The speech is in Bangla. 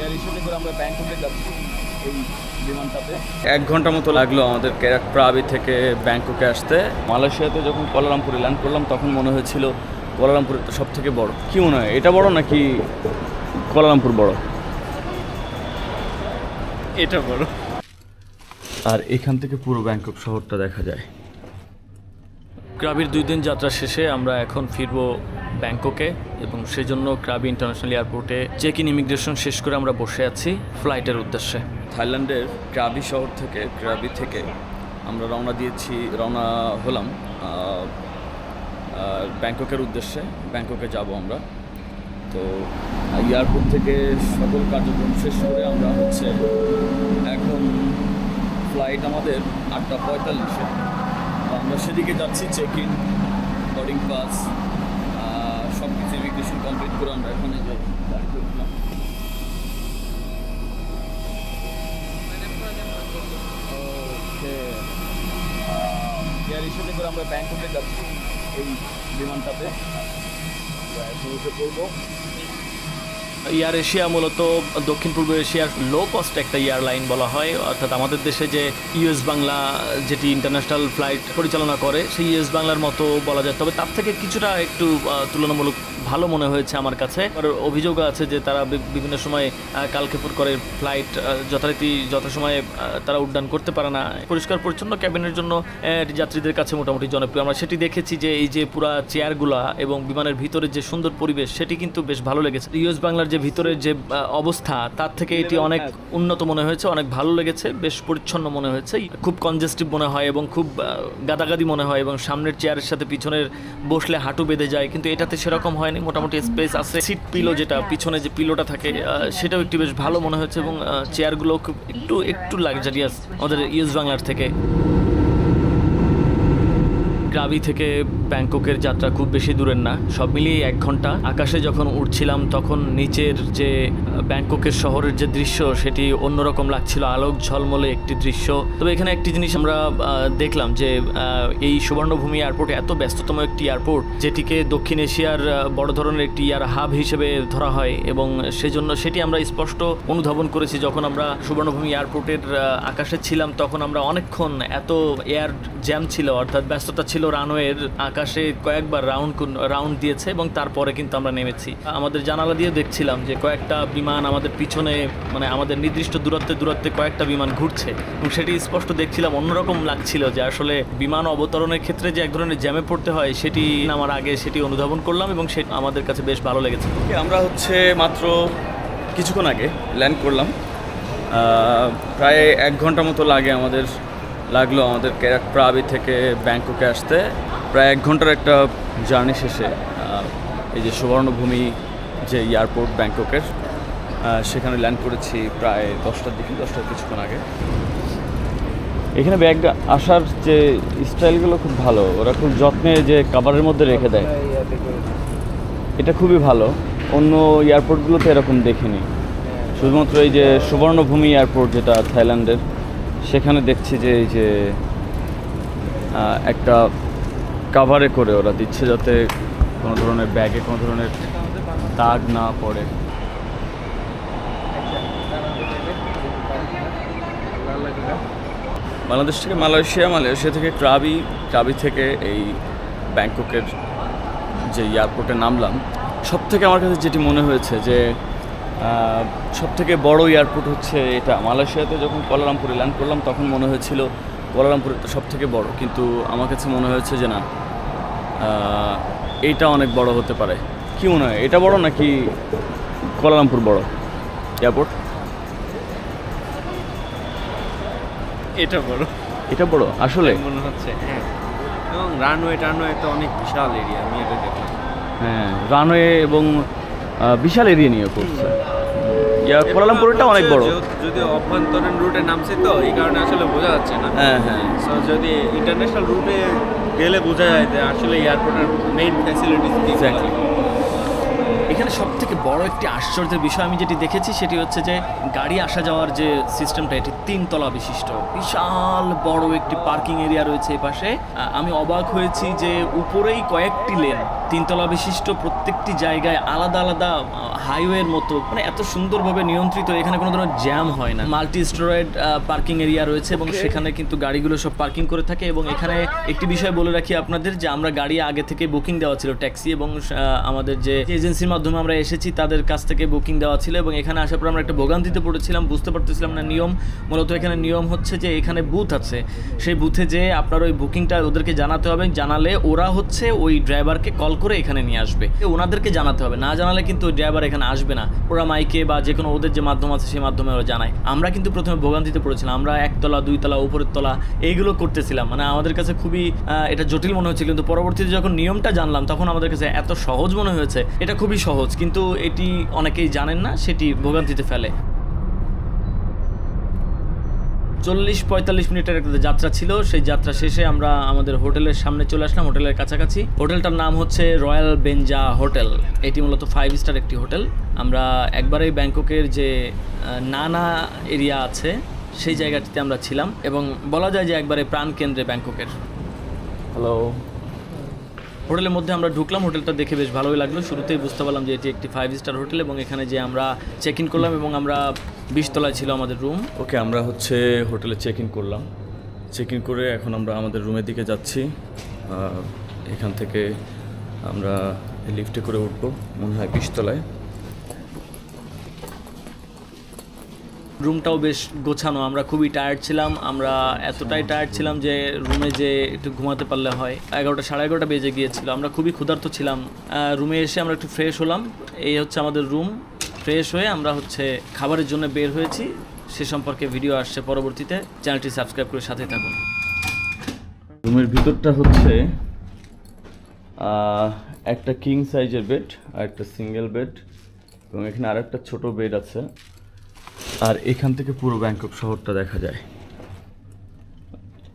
এয়ার এশিয়াতে করে আমরা ব্যাংককে যাচ্ছি এই বিমানটাতে। এক ঘণ্টা মতো লাগল আমাদের কেরাক প্রাবি থেকে ব্যাংককে আসতে। মালয়েশিয়াতে যখন কোয়ালালামপুরে ল্যান্ড করলাম তখন মনে হয়েছিল কোয়ালালামপুরের তো সব থেকে বড়। কি মনে হয় এটা বড় নাকি কোয়ালালামপুর বড়? এটা বড়। আর এখান থেকে পুরো ব্যাংকক শহরটা দেখা যায়। ক্রাবির দুই দিন যাত্রা শেষে আমরা এখন ফিরব ব্যাংককে এবং সেজন্য ক্রাবি ইন্টারন্যাশনাল এয়ারপোর্টে চেক ইন ইমিগ্রেশন শেষ করে আমরা বসে আছি ফ্লাইটের উদ্দেশ্যে। থাইল্যান্ডের ক্রাবি শহর থেকে, ক্রাবি থেকে আমরা রওনা দিয়েছি, রওনা হলাম ব্যাংককের উদ্দেশ্যে। ব্যাংককে যাব আমরা। তো এয়ারপোর্ট থেকে সকল কার্যক্রম শেষ করে আমরা হচ্ছে এখন ফ্লাইট আমাদের আটটা পঁয়তাল্লিশে। আমরা সেদিকে যাচ্ছি, চেক ইন বোর্ডিং পাস কিছু কমপ্লিট করে আমরা এখন এই যে করে আমরা ব্যাংককে যাচ্ছি এই বিমানটাতে। আমরা এখন উঠে পড়ব। এয়ার এশিয়া মূলত দক্ষিণ পূর্ব এশিয়ার লো কস্ট একটা এয়ারলাইন বলা হয়। অর্থাৎ আমাদের দেশে যে ইউএস বাংলা যেটি ইন্টারন্যাশনাল ফ্লাইট পরিচালনা করে, সেই ইউএস বাংলার মতো বলা যায়। তবে তার থেকে কিছুটা একটু তুলনামূলক ভালো মনে হয়েছে আমার কাছে। অভিযোগ আছে যে তারা বিভিন্ন সময় আহ, কালক্ষেপণ করে ফ্লাইট যথারীতি যথাসময়ে তারা উড্ডয়ন করতে পারে না। পরিষ্কার পরিচ্ছন্ন ক্যাবিনের জন্য যাত্রীদের কাছে মোটামুটি জনপ্রিয়। আমরা সেটি দেখেছি যে এই যে পুরা চেয়ারগুলা এবং বিমানের ভিতরে যে সুন্দর পরিবেশ সেটি কিন্তু বেশ ভালো লেগেছে। ইউএস বাংলার যে ভিতরের যে অবস্থা তার থেকে এটি অনেক উন্নত মনে হয়েছে অনেক ভালো লেগেছে বেশ পরিচ্ছন্ন মনে হয়েছে। খুব কনজেস্টিভ মনে হয় এবং খুব গাদাগাদি মনে হয় এবং সামনের চেয়ারের সাথে পিছনের বসলে হাঁটু বেঁধে যায় কিন্তু এটাতে সেরকম হয়নি, মোটামুটি স্পেস আছে। সিট পিলো যেটা, পিছনে যে পিলোটা থাকে সেটাও একটু বেশ ভালো মনে হচ্ছে এবং চেয়ারগুলো খুব একটু একটু লাক্সারিয়াস আমাদের ইউএস বাংলার থেকে। গ্রাবি থেকে ব্যাংককের যাত্রা খুব বেশি দূরের না। সব মিলিয়ে এক ঘণ্টা। আকাশে যখন উঠছিলাম তখন নিচের যে ব্যাংককের শহরের যে দৃশ্য, সেটি অন্যরকম লাগছিল। আলোক ঝলমলে একটি দৃশ্য। তবে এখানে একটি জিনিস আমরা দেখলাম যে এই সুবর্ণভূমি এয়ারপোর্ট এত ব্যস্ততম একটি এয়ারপোর্ট যেটিকে দক্ষিণ এশিয়ার বড় ধরনের একটি এয়ার হাব হিসেবে ধরা হয় এবং সেজন্য সেটি আমরা স্পষ্ট অনুধাবন করেছি। যখন আমরা সুবর্ণভূমি এয়ারপোর্টের আকাশে ছিলাম, তখন আমরা অনেকক্ষণ এত এয়ার জ্যাম ছিল, অর্থাৎ ব্যস্ততা ছিল রানওয়ের আকাশে কয়েকবার রাউন্ড রাউন্ড দিয়েছে এবং তারপরে কিন্তু আমরা নেমেছি। আমাদের জানালা দিয়ে দেখছিলাম যে কয়েকটা বিমান আমাদের পিছনে মানে আমাদের নির্দিষ্ট দূরত্বে দূরত্বে কয়েকটা বিমান ঘুরছে। এবং সেটি স্পষ্ট দেখছিলাম, অন্যরকম লাগছিল যে আসলে বিমান অবতরণের ক্ষেত্রে যে এক ধরনের জ্যামে পড়তে হয়, সেটি আমার আগে সেটি অনুধাবন করলাম এবং সেটি আমাদের কাছে বেশ ভালো লেগেছে। আমরা হচ্ছে মাত্র কিছুক্ষণ আগে ল্যান্ড করলাম। প্রায় এক ঘণ্টা মতো লাগে আমাদের লাগল আমাদের প্রাবি থেকে ব্যাংককে আসতে। প্রায় এক ঘণ্টার একটা জার্নি শেষে এই যে সুবর্ণভূমি যে এয়ারপোর্ট ব্যাংককের সেখানে ল্যান্ড করেছি প্রায় দশটার দিকে, দশটার কিছুক্ষণ আগে। এখানে ব্যাগ আসার যে স্টাইলগুলো খুব ভালো, ওরা খুব যত্নে যে কাভারের মধ্যে রেখে দেয়। এটা খুবই ভালো, অন্য এয়ারপোর্টগুলোতে এরকম দেখিনি। শুধুমাত্র এই যে সুবর্ণভূমি এয়ারপোর্ট যেটা থাইল্যান্ডের সেখানে দেখছি যে এই যে একটা কাভারে করে ওরা দিচ্ছে যাতে কোনো ধরনের ব্যাগে কোনো ধরনের দাগ না পড়ে। বাংলাদেশ থেকে মালয়েশিয়া মালয়েশিয়া থেকে ক্রাবি ক্রাবি থেকে এই ব্যাংককের যে এয়ারপোর্টে নামলাম। সব থেকে আমার কাছে যেটি মনে হয়েছে যে সব থেকে বড় এয়ারপোর্ট হচ্ছে এটা। মালয়েশিয়াতে যখন কোয়ালালামপুরে ল্যান্ড করলাম তখন মনে হয়েছিল কোয়ালালামপুরের তো সব থেকে বড়। কিন্তু আমার কাছে মনে হয়েছে যে না এইটা অনেক বড় হতে পারে। কি মনে হয় এটা বড় নাকি কোয়ালালামপুর বড় এয়ারপোর্ট এটা বড়। এটা বড়? আসলে? মনে হচ্ছে হ্যাঁ। এবং রানওয়ে টানওয়ে তো অনেক বিশাল এরিয়া আমি এটা দেখলাম। হ্যাঁ রানওয়ে এবং বিশাল এরিয়া নিয়ে করছে। কোয়ালালামপুরটা অনেক বড়। যদি অভ্যন্তরীণ রুটে নামছে তো এই কারণে আসলে বোঝা যাচ্ছে না। হ্যাঁ হ্যাঁ। সো যদি ইন্টারন্যাশনাল রুটে গেলে বোঝা যায় যে আসলে এয়ারপোর্টের মেইন ফ্যাসিলিটিস কি এখানে সব থেকে বড় একটি আশ্চর্যের বিষয় আমি যেটি দেখেছি সেটি হচ্ছে যে গাড়ি আসা যাওয়ার যে সিস্টেমটা এটি তিনতলা বিশিষ্ট। বিশাল বড় একটি পার্কিং এরিয়া রয়েছে এই পাশে। আমি অবাক হয়েছি যে উপরেই কয়েকটি লেন তিনতলা বিশিষ্ট প্রত্যেকটি জায়গায় আলাদা আলাদা হাইওয়ের মতো মানে এত সুন্দরভাবে নিয়ন্ত্রিত এখানে কোনো ধরনের জ্যাম হয় না। মাল্টি স্টোরেড পার্কিং এরিয়া রয়েছে এবং সেখানে কিন্তু গাড়িগুলো সব পার্কিং করে থাকে এবং এখানে একটি বিষয় বলে রাখি আপনাদের যে আমরা গাড়ি আগে থেকে বুকিং দেওয়া ছিল ট্যাক্সি এবং আমাদের যে এজেন্সির মাধ্যমে আমরা এসেছি তাদের কাছ থেকে বুকিং দেওয়া ছিল এবং এখানে আসার পর আমরা একটা ভোগান্তিতে পড়েছিলাম বুঝতে পারতেছিলাম না নিয়ম। মূলত এখানে নিয়ম হচ্ছে যে এখানে বুথ আছে। সেই বুথে যে আপনার ওই বুকিংটা ওদেরকে জানাতে হবে জানালে ওরা হচ্ছে ওই ড্রাইভারকে কল করে এখানে নিয়ে আসবে। ওনাদেরকে জানাতে হবে না জানালে কিন্তু ড্রাইভার এখানে আসবে না। ওরা মাইকে বা যে কোনো ওদের যে মাধ্যম আছে, সেই মাধ্যমে ওরা জানায়। আমরা কিন্তু প্রথমে ভোগান্তিতে পড়েছিলাম। আমরা একতলা, দুইতলা, উপরের তলা এইগুলো করতেছিলাম। মানে আমাদের কাছে খুবই এটা জটিল মনে হচ্ছিল। কিন্তু পরবর্তীতে যখন নিয়মটা জানলাম, তখন আমাদের কাছে এত সহজ মনে হয়েছে। এটা খুবই সহজ। কিন্তু এটি অনেকেই জানেন না, সেটি ভোগান্তিতে ফেলে। চল্লিশ পঁয়তাল্লিশ মিনিটের একটা যাত্রা ছিল। সেই যাত্রা শেষে আমরা আমাদের হোটেলের সামনে চলে আসলাম, হোটেলের কাছাকাছি। হোটেলটার নাম হচ্ছে রয়্যাল বেঞ্জা হোটেল। এটি মূলত ফাইভ স্টার একটি হোটেল। আমরা একবারেই ব্যাংককের যে নানা এরিয়া আছে, সেই জায়গাটিতে আমরা ছিলাম এবং বলা যায় যে একবারে প্রাণকেন্দ্রে ব্যাংককের। হ্যালো হোটেলের মধ্যে আমরা ঢুকলাম, হোটেলটা দেখে বেশ ভালোই লাগল। শুরুতেই বুঝতে পারলাম যে এটি একটি ফাইভ স্টার হোটেল এবং এখানে যে আমরা চেক ইন করলাম এবং আমরা বিশতলায় ছিল আমাদের রুম ওকে, আমরা হচ্ছে হোটেলে চেক ইন করলাম। চেক ইন করে এখন আমরা আমাদের রুমের দিকে যাচ্ছি। এখান থেকে আমরা লিফটে করে উঠবো, মনে হয় বিশতলায়। রুমটাও বেশ গোছানো, আমরা খুবই টায়ার্ড ছিলাম, আমরা এতটাই টায়ার্ড ছিলাম যে রুমে যে একটু ঘুমাতে পারলে হয়। এগারোটা, সাড়ে এগারোটা বেজে গিয়েছিল, আমরা খুবই ক্ষুধার্ত ছিলাম। রুমে এসে আমরা একটু ফ্রেশ হলাম, এই হচ্ছে আমাদের রুম ফ্রেশ হয়ে আমরা হচ্ছে খাবারের জন্য বের হয়েছি, সে সম্পর্কে ভিডিও আসছে পরবর্তীতে চ্যানেলটি সাবস্ক্রাইব করে সাথে থাকুন। রুমের ভিতরটা হচ্ছে একটা কিং সাইজের বেড আর একটা সিঙ্গেল বেড এবং এখানে আর একটা ছোটো বেড আছে। আর এখান থেকে পুরো ব্যাংকক শহরটা দেখা যায়।